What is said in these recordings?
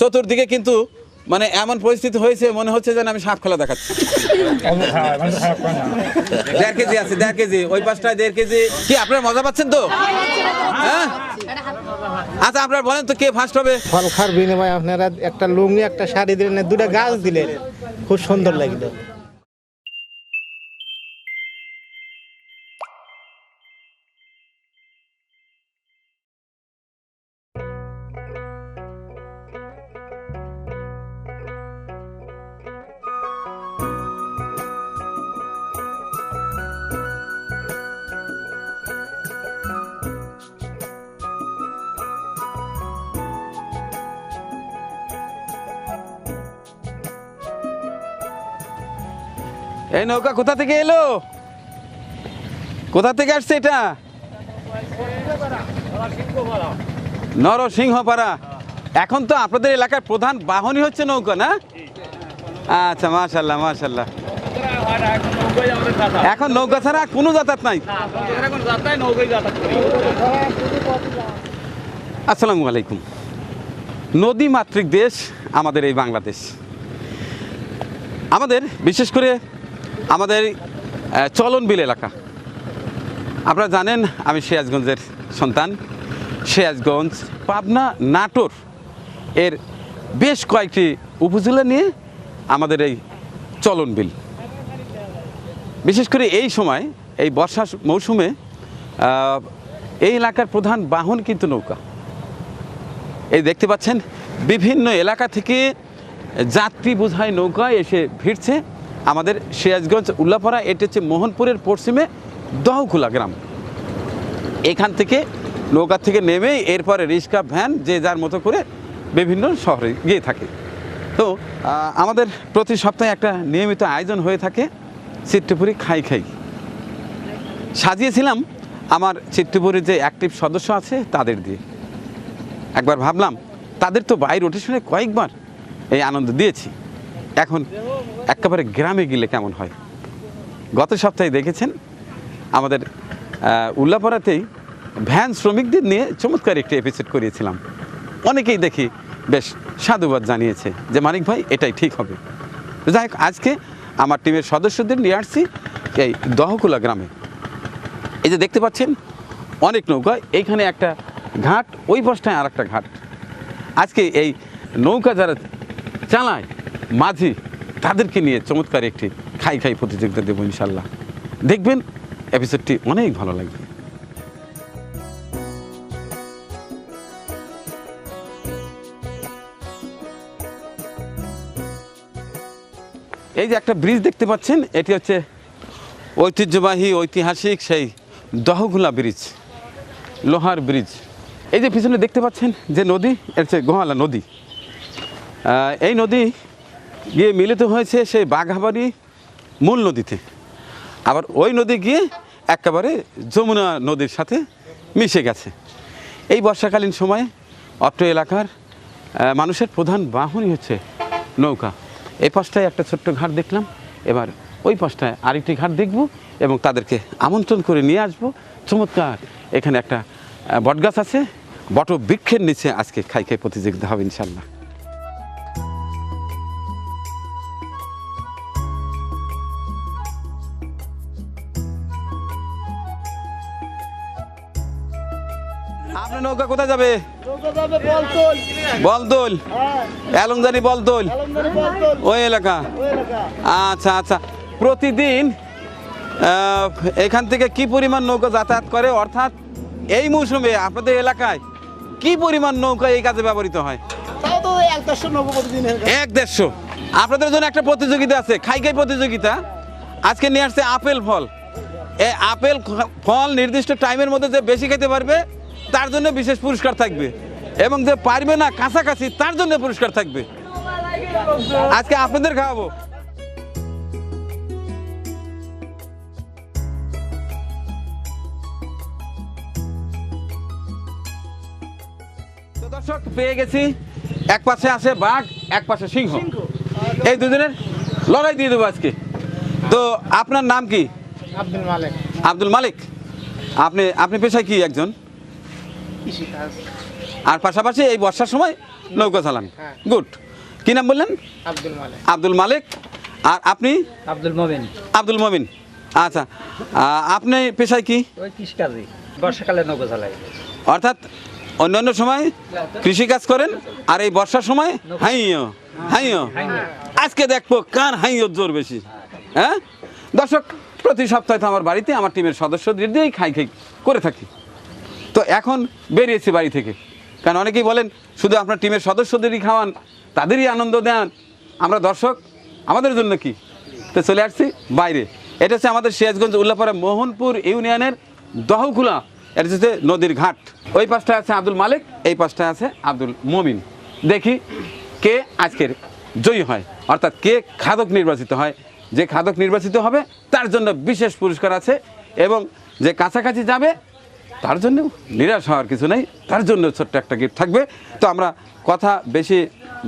চতুর্দিকে কিন্তু মানে এমন পরিস্থিতি হয়েছে, মনে হচ্ছে যেন আমি সাপ খেলা দেখাচ্ছি। দেড় কেজি আছে, দেড় কেজি। ওই পাশটায় দেড় কেজি। কি, আপনারা মজা পাচ্ছেন তো? হ্যাঁ? আচ্ছা আপনারা বলেন তো কে ফার্স্ট হবে? ফল খার বিনিময়ে আপনারা একটা লুঙ্গি, একটা শাড়ি দিলেন, দুটা গাছ দিলেন। খুব সুন্দর লাগল। এই নৌকা কোথা থেকে এলো? কোথা থেকে আসছে এটা? নরসিংহপাড়া। এখন তো আপনাদের এলাকার প্রধান বাহনই হচ্ছে নৌকা, না? আচ্ছা মাশাল্লাহ মাশাল্লাহ এখন নৌকা ছাড়া কোনো যাতায়াত নাই? আসসালামু আলাইকুম। নদী মাতৃক দেশ আমাদের এই বাংলাদেশ। আমাদের, বিশেষ করে আমাদের চলনবিল এলাকা। আপনারা জানেন, আমি সিরাজগঞ্জের সন্তান। সিরাজগঞ্জ, পাবনা, নাটোর এর বেশ কয়েকটি উপজেলা নিয়ে আমাদের এই চলনবিল। বিশেষ করে এই সময়, এই বর্ষা মৌসুমে এই এলাকার প্রধান বাহন কিন্তু নৌকা। এই দেখতে পাচ্ছেন, বিভিন্ন এলাকা থেকে যাত্রী বোঝাই নৌকায় এসে ভিড়ছে। আমাদের সিরাজগঞ্জ উল্লাপাড়া, এটি হচ্ছে মোহনপুরের পশ্চিমে দহখোলা গ্রাম। এখান থেকে নৌকা থেকে নেমেই এরপরে রিক্সা, ভ্যান, যে যার মতো করে বিভিন্ন শহরে গিয়ে থাকে। তো আমাদের প্রতি সপ্তাহে একটা নিয়মিত আয়োজন হয়ে থাকে, চিত্রপুরি খাই খাই। সাজিয়েছিলাম আমার চিত্রপুরীর যে অ্যাক্টিভ সদস্য আছে তাদের দিয়ে। একবার ভাবলাম, তাদের তো বাই রোটেশনে কয়েকবার এই আনন্দ দিয়েছি। এখন একেবারে গ্রামে গেলে কেমন হয়? গত সপ্তাহে দেখেছেন আমাদের উল্লাপাড়াতেই ভ্যান শ্রমিকদের নিয়ে চমৎকার একটি এপিসোড করিয়েছিলাম। অনেকেই দেখি বেশ সাধুবাদ জানিয়েছে যে, মানিক ভাই, এটাই ঠিক হবে। যাই হোক, আজকে আমার টিমের সদস্যদের নিয়ে আসছি এই দহকুলা গ্রামে। এই যে দেখতে পাচ্ছেন, অনেক নৌকা, এইখানে একটা ঘাট, ওই পাশটায় আর একটা ঘাট। আজকে এই নৌকা যারা চালায় মাঝি তাদেরকে নিয়ে চমৎকার একটি খাই খাই প্রতিযোগিতা দেবো ইনশাল্লাহ। দেখবেন এপিসোডটি অনেক ভালো লাগবে। এই যে একটা ব্রিজ দেখতে পাচ্ছেন, এটি হচ্ছে ঐতিহ্যবাহী, ঐতিহাসিক সেই দহগুলা ব্রিজ লোহার ব্রিজ এই যে পিছনে দেখতে পাচ্ছেন যে নদী, এর হচ্ছে গোহালা নদী। এই নদী গিয়ে মিলিত হয়েছে সেই বাঘাবাড়ি মূল নদীতে। আবার ওই নদী গিয়ে একেবারে যমুনা নদীর সাথে মিশে গেছে। এই বর্ষাকালীন সময়ে অত্র এলাকার মানুষের প্রধান বাহনই হচ্ছে নৌকা। এই পাশটায় একটা ছোট্ট ঘাট দেখলাম। এবার ওই পাশটায় আরেকটি ঘাট দেখব এবং তাদেরকে আমন্ত্রণ করে নিয়ে আসব। চমৎকার! এখানে একটা বটগাছ আছে। বট বৃক্ষের নিচে আজকে খাই খাই প্রতিযোগিতা হবে ইনশাল্লাহ আপনার নৌকা কোথায় যাবে? বলদোল এলংজানি বলদোল ওই এলাকা? আচ্ছা আচ্ছা। প্রতিদিন এখান থেকে কি পরিমাণ নৌকা যাতায়াত করে? অর্থাৎ এই মৌসুমে আপনাদের এলাকায় কি পরিমাণ নৌকা এই কাজে ব্যবহৃত হয়? এক দেড়শো আপনাদের জন্য একটা প্রতিযোগিতা আছে খাই খাই প্রতিযোগিতা। আজকে নিয়ে আসছে আপেল ফল। এ আপেল ফল নির্দিষ্ট টাইমের মধ্যে যে বেশি খেতে পারবে তার জন্য বিশেষ পুরস্কার থাকবে। এবং যে পারবে না কাছাকাছি তার জন্য পুরস্কার থাকবে। আজকে আপনাদের খাওয়াবো। দর্শক পেয়ে গেছি। এক পাশে আছে বাঘ এক পাশে সিংহ। এই দুজনের লড়াই দিয়ে দেবো আজকে। তো আপনার নাম কি? আব্দুল মালিক। আব্দুল মালিক। আপনি আপনি পেশায় কি একজন? কৃষিকাজ। আর পাশাপাশি এই বর্ষার সময় নৌকা চালান। হ্যাঁ। গুড। কি নাম বললেন? আব্দুল মালিক। আব্দুল মালিক। আর আপনি? আব্দুল মমিন। আব্দুল মমিন। আচ্ছা। আপনি পেশায় কি? ওই কৃষিকাজই। বর্ষাকালে নৌকো চালাই। অর্থাৎ অন্যান্য সময় কৃষিকাজ করেন আর এই বর্ষার সময় হাইও হাইও আজকে দেখব কার হাইও জোর বেশি। হ্যাঁ? দর্শক প্রতি সপ্তাহে তো আমার বাড়িতে আমার টিমের সদস্যদের দিয়েই খাই খাই করে থাকি। তো এখন বেরিয়েছি বাড়ি থেকে। কারণ অনেকেই বলেন, শুধু আপনার টিমের সদস্যদেরই খাওয়ান, তাদেরই আনন্দ দেন। আমরা দর্শক, আমাদের জন্য কি? তো চলে আসছি বাইরে। এটা হচ্ছে আমাদের সিরাজগঞ্জ উল্লাপাড়া মোহনপুর ইউনিয়নের দহকুলা। এটা হচ্ছে নদীর ঘাট। ওই পাশটা আছে আব্দুল মালিক, এই পাশটা আছে আব্দুল মমিন। দেখি কে আজকের জয়ী হয়। অর্থাৎ কে খাদক নির্বাচিত হয়। যে খাদক নির্বাচিত হবে, তার জন্য বিশেষ পুরস্কার আছে এবং যে কাছাকাছি যাবে তার জন্য নিরাশ হওয়ার কিছু নেই, তার জন্য ছোট্ট একটা গিফট থাকবে। তো আমরা কথা বেশি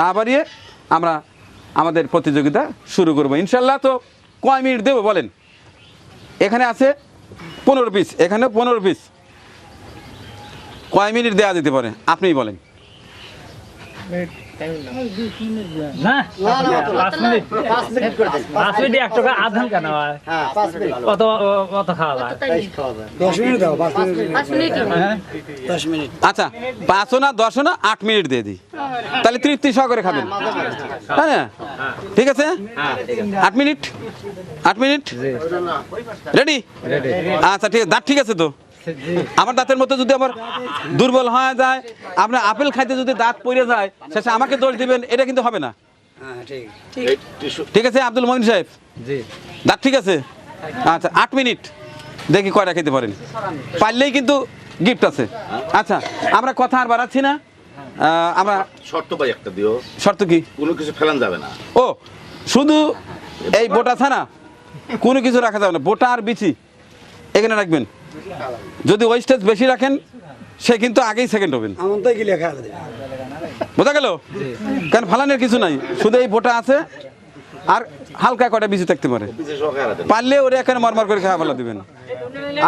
না বাড়িয়ে আমরা আমাদের প্রতিযোগিতা শুরু করব। ইনশাল্লাহ তো কয় মিনিট দেবো বলেন? এখানে আছে পনেরো পিস এখানে পনেরো পিস কয় মিনিট দেওয়া যেতে পারে? আপনিই বলেন। হয়। হ্যাঁ? আচ্ছা পাঁচও না দশও না আট মিনিট দিয়ে দিই। তাহলে তৃপ্তি সহকারে খাবেন। তাই না? ঠিক আছে? আট মিনিট? আট মিনিট? রেডি আচ্ছা ঠিক আছে। দাঁত ঠিক আছে তো? আমার দাঁতের মতো যদি আমার দুর্বল হয়ে যায় আপনার আপেল খাইতে যদি দাঁত পড়ে যায় শেষে আমাকে দোষ দিবেন এটা কিন্তু হবে না। ঠিক। আছে আব্দুল মহিন সাহেব? দাঁত ঠিক আছে? আচ্ছা আট মিনিট। দেখি কয়টা খেতে পারেন। পারলেই কিন্তু গিফট আছে। আচ্ছা আমরা কথা আর বাড়াচ্ছি না। আমরা শর্ত ভাই একটা দিও। শর্ত কি? কোনো কিছু ফেলান যাবে না। ও শুধু এই বোটা ছাড়া কোনো কিছু রাখা যাবে না। বোটা আর বিচি এখানে রাখবেন। যদি ওয়েস্টেজ বেশি রাখেন, সে কিন্তু আগেই সেকেন্ড হবেন। বোঝা গেল? কারণ ফালানের কিছু নাই, শুধু এই বোটা আছে, আর হালকা কটা বিচি থাকতে পারে। পারলে ওরা এখানে মরমর করে খাওয়া ফেলা দিবেন।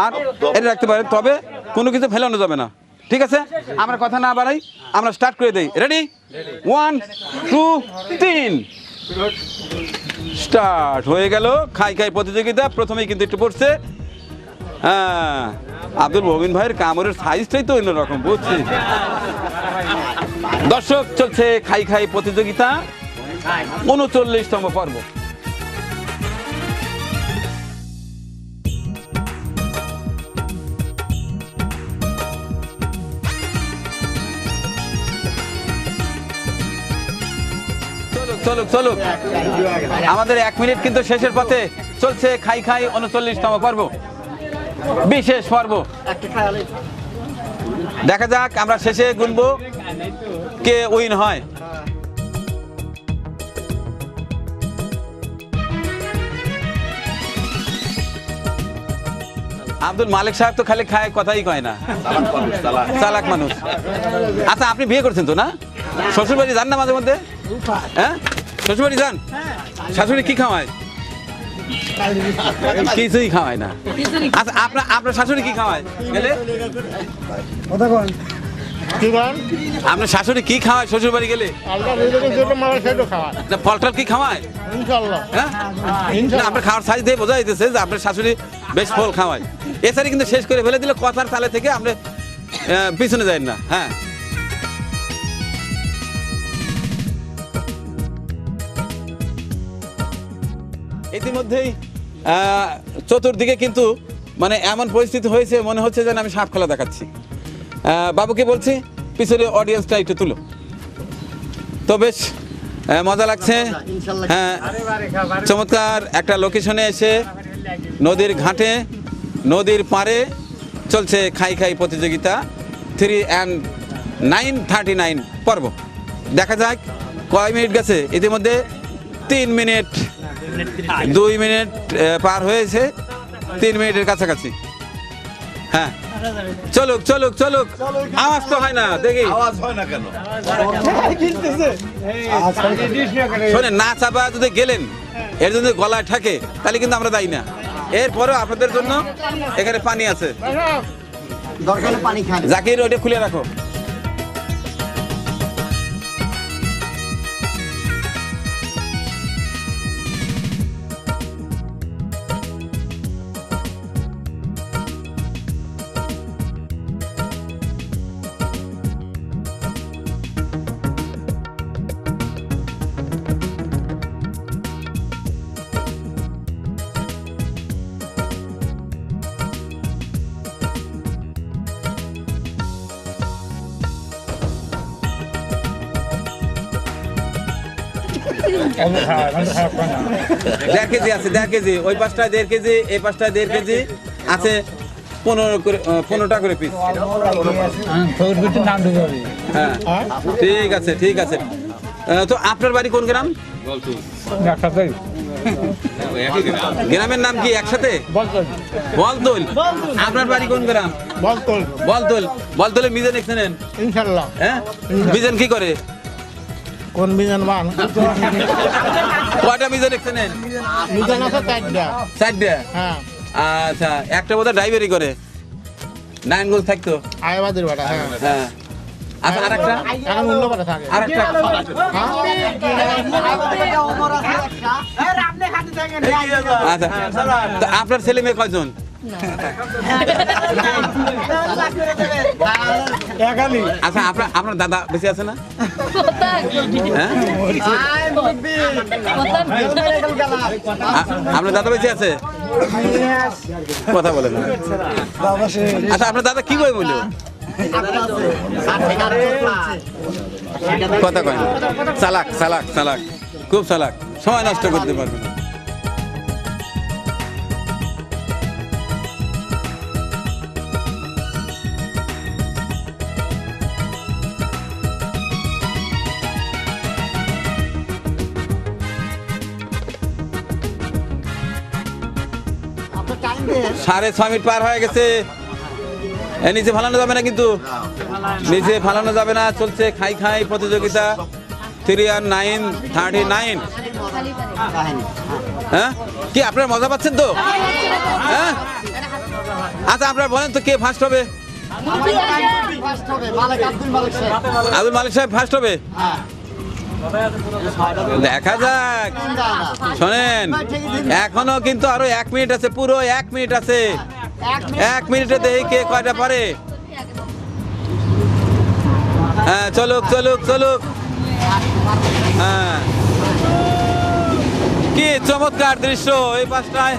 আর এটা রাখতে পারেন, তবে কোনো কিছু ফেলানো যাবে না। ঠিক আছে? আমরা কথা না বাড়াই, আমরা স্টার্ট করে দেই। রেডি ওয়ান টু তিন। স্টার্ট হয়ে গেল, খাই খাই প্রতিযোগিতা, প্রথমেই কিন্তু একটু পড়ছে। হ্যাঁ আব্দুল মবিন ভাইয়ের কামড়ের সাইজটাই তো অন্যরকম, বুঝছি? দর্শক, চলছে খাই খাই প্রতিযোগিতা, উনচল্লিশতম পর্ব। চলুক চলুক। আমাদের এক মিনিট কিন্তু শেষের পথে চলছে খাই খাই উনচল্লিশতম পর্ব। বিশেষ পর্ব। দেখা যাক, আমরা শেষে গুনবো কে উইন হয়। আব্দুল মালিক সাহেব তো খালি খায়, কথাই কয় না। চালাক মানুষ। আচ্ছা আপনি বিয়ে করছেন তো না? শ্বশুরবাড়ি যান না মাঝে মধ্যে? হ্যাঁ? শ্বশুরবাড়ি যান? শাশুড়ি কি খাওয়ায়? কিছুই খাওয়ায় না। আচ্ছা আপনার আপনার শাশুড়ি কি খাওয়ায়? গেলে? আপনার শাশুড়ি কি খাওয়ায় শ্বশুর বাড়ি গেলে? ফল টল কি খাওয়ায়? হ্যাঁ? আপনার খাওয়ার সাইজ দিয়ে বোঝা যাইতেছে যে আপনার শাশুড়ি বেশ ফল খাওয়ায়। এছাড়া কিন্তু শেষ করে ফেলে দিলে কথার তালে থেকে আপনি পিছনে যাই না। হ্যাঁ। ইতিমধ্যেই চতুর্দিকে কিন্তু মানে এমন পরিস্থিতি হয়েছে মনে হচ্ছে যেন আমি সাপ খেলা দেখাচ্ছি বাবুকে বলছি পিছনে অডিয়েন্সটা একটু তুলো। তো বেশ মজা লাগছে। হ্যাঁ চমৎকার একটা লোকেশনে এসে নদীর ঘাটে নদীর পাড়ে চলছে খাই খাই প্রতিযোগিতা three and nine thirty nine পর্ব। দেখা যাক কয় মিনিট গেছে? ইতিমধ্যে তিন মিনিট। দুই মিনিট পার হয়েছে তিন মিনিটের কাছাকাছি। হ্যাঁ। চলুক চলুক চলুক। আওয়াজ তো হয় না দেখি। আওয়াজ হয় না কেন? শোনেন না চাপা যদি গেলেন এর জন্য গলায় থাকে তাহলে কিন্তু আমরা দায়ী না। এরপরেও আপনাদের জন্য এখানে পানি আছে। দরকারে পানি জাকির ওইটা খুলে রাখো। দেড় কেজি আছে দেড় কেজি। ওই পাঁচটায় দেড় কেজি এই পাঁচটায় দেড় কেজি। আছে পনেরো করে পনেরোটা করে পিস নাম ঢুকে হবে হ্যাঁ ঠিক আছে ঠিক আছে। তো আপনার বাড়ি কোন গ্রাম? গ্রামের নাম কি একসাথে? বলতল। আপনার বাড়ি কোন গ্রাম? বলতল। বলতল। বলতলে মিজেন এখানে হ্যাঁ? মিজেন কি করে? কোন বিজন বান? কয়টা মিজেন এখানে? বিজন আছে চারটা। চারটা? হ্যাঁ। আচ্ছা একটা বোধহয় ড্রাইভারি করে। নারায়ণগঞ্জ থাকতো? আয়বাদের ভাড়া হ্যাঁ। হ্যাঁ। আচ্ছা আর একটা এখন অন্য ভাড়া থাকে আর আচ্ছা আপনার ছেলে মেয়ে কয়জন? আচ্ছা আপনার আপনার দাদা বেশি আছে না? হ্যাঁ? আপনার দাদা বেঁচে আছে? কথা বলেন না। আচ্ছা আপনার দাদা কি বই বলল? কথা কয় চালাক চালাক চালাক। খুব চালাক। সময় নষ্ট করতে পারবে না। সাড়ে ছ মিনিট পার হয়ে গেছে। নিচে ফালানো যাবে না কিন্তু? নিচে ফালানো যাবে না চলছে খাই খাই প্রতিযোগিতা। থ্রি আর নাইন থার্টি নাইন হ্যাঁ? কি আপনারা মজা পাচ্ছেন তো? হ্যাঁ? আচ্ছা আপনারা বলেন তো কে ফার্স্ট হবে আব্দুল মালিক সাহেব। ফার্স্ট হবে? দেখা যাক। শোনেন, এখনও কিন্তু আরও এক মিনিট আছে, পুরো এক মিনিট আছে। এক মিনিটে দেখি কে কয়টা পারে। হ্যাঁ চলুক চলুক চলুক। হ্যাঁ। কি চমৎকার দৃশ্য, এই পাশটায়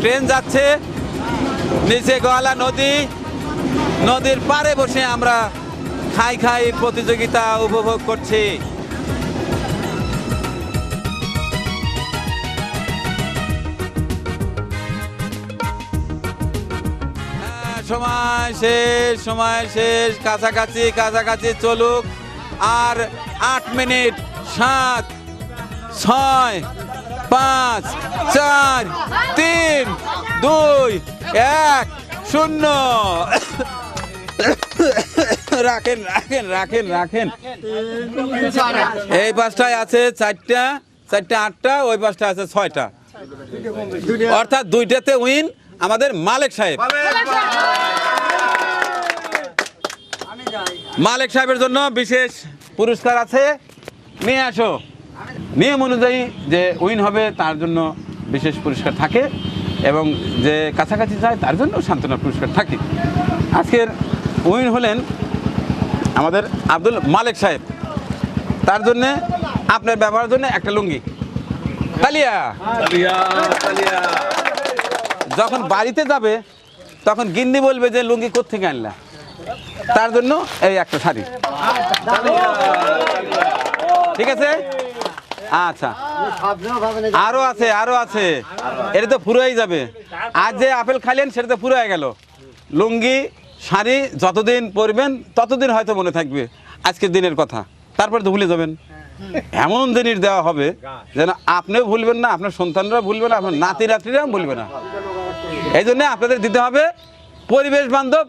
ট্রেন যাচ্ছে। নিচে গোয়ালা নদী। নদীর পাড়ে বসে আমরা খাই খাই প্রতিযোগিতা উপভোগ করছি। সময় শেষ সময় শেষ, কাছাকাছি কাছাকাছি চলুক। আর আট মিনিট, সাত, ছয়, পাঁচ, চার, তিন, দুই, এক, শূন্য। রাখেন রাখেন রাখেন রাখেন। এই পাঁচটায় আছে চারটা চারটা, আটটা, ওই পাঁচটা আছে ছয়টা। অর্থাৎ দুইটাতে উইন আমাদের মালিক সাহেব। মালিক সাহেবের জন্য বিশেষ পুরস্কার আছে। নিয়ে আসো। নিয়ম অনুযায়ী যে উইন হবে তার জন্য বিশেষ পুরস্কার থাকে এবং যে কাছাকাছি যায় তার জন্য সান্ত্বনা পুরস্কার থাকে। আজকের উইন হলেন আমাদের আব্দুল মালিক সাহেব। তার জন্যে আপনার ব্যবহারের জন্য একটা লুঙ্গি। কালিয়া যখন বাড়িতে যাবে, তখন গিন্নি বলবে যে, লুঙ্গি কোথেকে আনলা? তার জন্য এই একটা শাড়ি। ঠিক আছে? আচ্ছা। আরও আছে আরও আছে। এটা তো ফুরোই যাবে। আজ যে আপেল খাইলেন, সেটা তো ফুরোয় গেল। লুঙ্গি, শাড়ি যতদিন পরবেন, ততদিন হয়তো মনে থাকবে আজকের দিনের কথা। তারপর তো ভুলে যাবেন। এমন জিনিস দেওয়া হবে যেন আপনিও ভুলবেন না, আপনার সন্তানরা ভুলবে না, আপনার নাতি রাত্রিরাও ভুলবে না। এই জন্য আপনাদের দিতে হবে পরিবেশ বান্ধব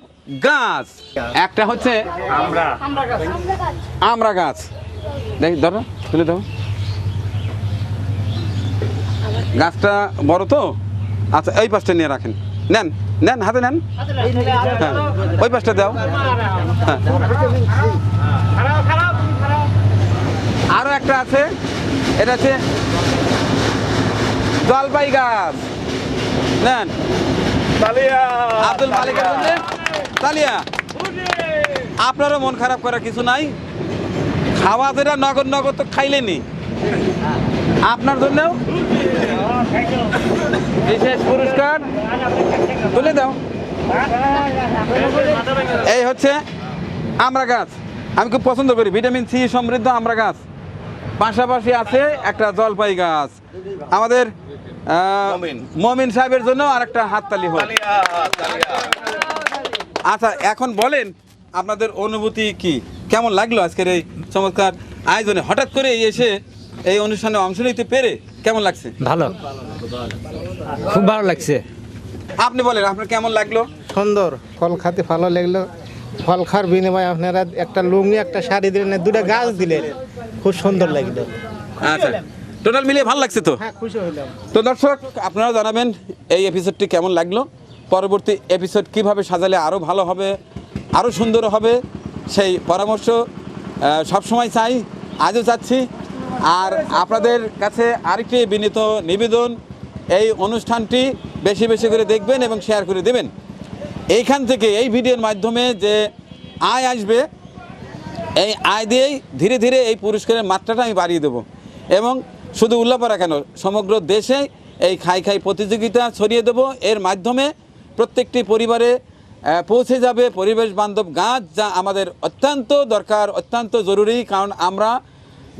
গাছ। একটা হচ্ছে আমরা। গাছ। দেখি ধরো তুলে দাও গাছটা বড় তো? আচ্ছা এই পাশটা নিয়ে রাখেন। নেন নেন হাতে নেন। হ্যাঁ ওই পাশটা দাও। হ্যাঁ। আরও একটা আছে। এটা আছে জলপাই গাছ। নেন। আব্দুল মালিকের জন্য। তালিয়া। আপনারও মন খারাপ করার কিছু নাই। খাওয়া যেটা নগদ নগদ তো খাইলেনি আপনার জন্যও। বিশেষ পুরস্কার। তুলে দাও। এই হচ্ছে আমরা গাছ আমি খুব পছন্দ করি। ভিটামিন সি সমৃদ্ধ আমরা গাছ পাশাপাশি আছে একটা জলপাই গাছ। আমাদের মমিন। মমিন সাহেবের জন্য আর একটা হাততালি হোক তালিয়া। আচ্ছা এখন বলেন আপনাদের অনুভূতি কি? কেমন লাগল আজকের এই চমৎকার আয়োজনে? হঠাৎ করে এসে এই অনুষ্ঠানে অংশ নিতে পেরে কেমন লাগছে? ভালো। খুব ভালো লাগছে। আপনি বলেন আপনার কেমন লাগল? সুন্দর। ফল খাতে ভালো লাগল। ফল খাওয়ার বিনিময়ে আপনারা একটা লুঙ্গি একটা শাড়ি দিলেন দুটা গাছ দিলেন। খুব সুন্দর লাগল। আচ্ছা। টোটাল মিলিয়ে ভালো লাগছে তো? হ্যাঁ তো দর্শক আপনারা জানাবেন এই এপিসোডটি কেমন লাগল? পরবর্তী এপিসোড কীভাবে সাজালে আরও ভালো হবে আরও সুন্দর হবে সেই পরামর্শ সবসময় চাই। আজও চাচ্ছি আর আপনাদের কাছে আরেকটি বিনীত নিবেদন এই অনুষ্ঠানটি বেশি বেশি করে দেখবেন এবং শেয়ার করে দেবেন। এইখান থেকে এই ভিডিওর মাধ্যমে যে আয় আসবে এই আয় দিয়েই ধীরে ধীরে এই পুরস্কারের মাত্রাটা আমি বাড়িয়ে দেবো। এবং শুধু উল্লাপাড়া কেন, সমগ্র দেশে এই খাই খাই প্রতিযোগিতা ছড়িয়ে দেবো। এর মাধ্যমে প্রত্যেকটি পরিবারে পৌঁছে যাবে পরিবেশ বান্ধব গাছ যা আমাদের অত্যন্ত দরকার, অত্যন্ত জরুরি। কারণ আমরা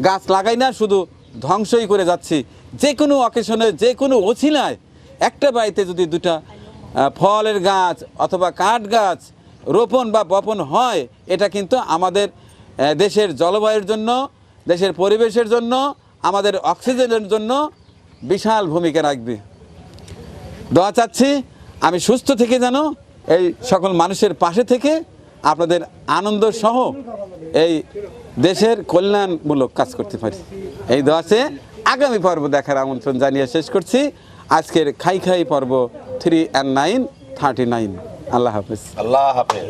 গাছ লাগাই না, শুধু ধ্বংসই করে যাচ্ছি। যে কোনো অকেশনে যে কোনো অছিলায় একটা বাড়িতে যদি দুটা ফলের গাছ অথবা কাঠ গাছ রোপণ বা বপন হয়, এটা কিন্তু আমাদের দেশের জলবায়ুর জন্য দেশের পরিবেশের জন্য আমাদের অক্সিজেনের জন্য বিশাল ভূমিকা রাখবে। দোয়া চাচ্ছি আমি সুস্থ থেকে যেন এই সকল মানুষের পাশে থেকে আপনাদের আনন্দ সহ এই দেশের কল্যাণমূলক কাজ করতে পারি। এই দোয়াছে আগামী পর্ব দেখার আমন্ত্রণ জানিয়ে শেষ করছি। আজকের খাই খাই পর্ব three and nine thirty nine. আল্লাহ হাফিজ। আল্লাহ হাফেজ।